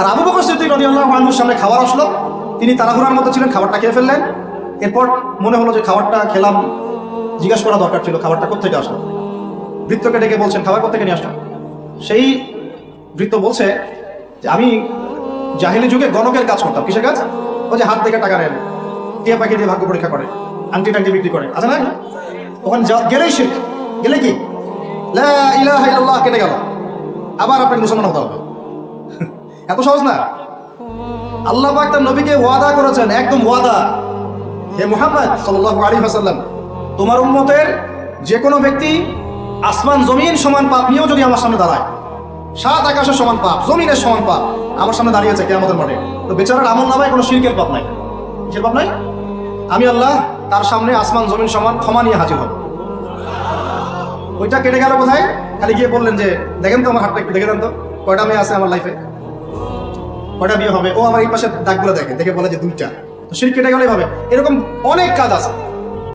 আর আবু বকর সিদ্দিক রাদিয়াল্লাহু আনহুর সামনে খাবার আসলো। তিনি তাড়াহুড়ার মতো ছিলেন, খাবারটা খেয়ে ফেললেন। এরপর মনে হলো যে খাবারটা খেলাম, জিজ্ঞাসা করা দরকার ছিল, খাবারটা কোথেকে আসলো? বৃত্তকে ডেকে বলছেন, খাবার কোথেকে নিয়ে আসলো? সেই বৃত্ত বলছে যে, আমি জাহিলি যুগে গণকের কাজ করতাম। কিসের কাজ? ও যে, হাত থেকে টাকা নেন। টিয়া পাখি দিয়ে ভাগ্য পরীক্ষা করে, আংটি টাংটি বিক্রি করে। আছে না? ওখানে গেলেই শিখ গেলে কি? লা কেটে গেল। আবার আপনাকে মুসলমান হতে হবে। এত সহজ না? আল্লাহ পাক তার নবীকে ওয়াদা করেছেন, একদম ওয়াদা। হে মুহাম্মদ সাল্লাল্লাহু আলাইহি ওয়াসাল্লাম, তোমার উম্মতের যে কোনো ব্যক্তি আসমান, জমিন সমান পাপ নিয়েও যদি আমার সামনে দাঁড়ায়, সাত আকাশের সমান পাপ, জমিনের সমান পাপ, আমার সামনে দাঁড়িয়েছে কে আমাদের মাঠে। তো বেচারার আমল নামায় কোনো শিরকের পাপ নাই। কিসের পাপ নাই? আমি আল্লাহ তার সামনে আসমান, জমিন সমান ক্ষমা নিয়ে হাজির হব। ওইটা কেটে গেল কোথায়? খালি গিয়ে বললেন যে, দেখেন তো আমার হাতটা একটু, দেখে দেন তো, কয়টা মেয়ে আছে আমার লাইফে কয়টা বিয়ে হবে? ও আমার এই পাশে দাগগুলো দেখে দেখে বলে যে দুইটা। তো সিরকি কেটে গেলেই হবে এরকম অনেক কাজ আছে।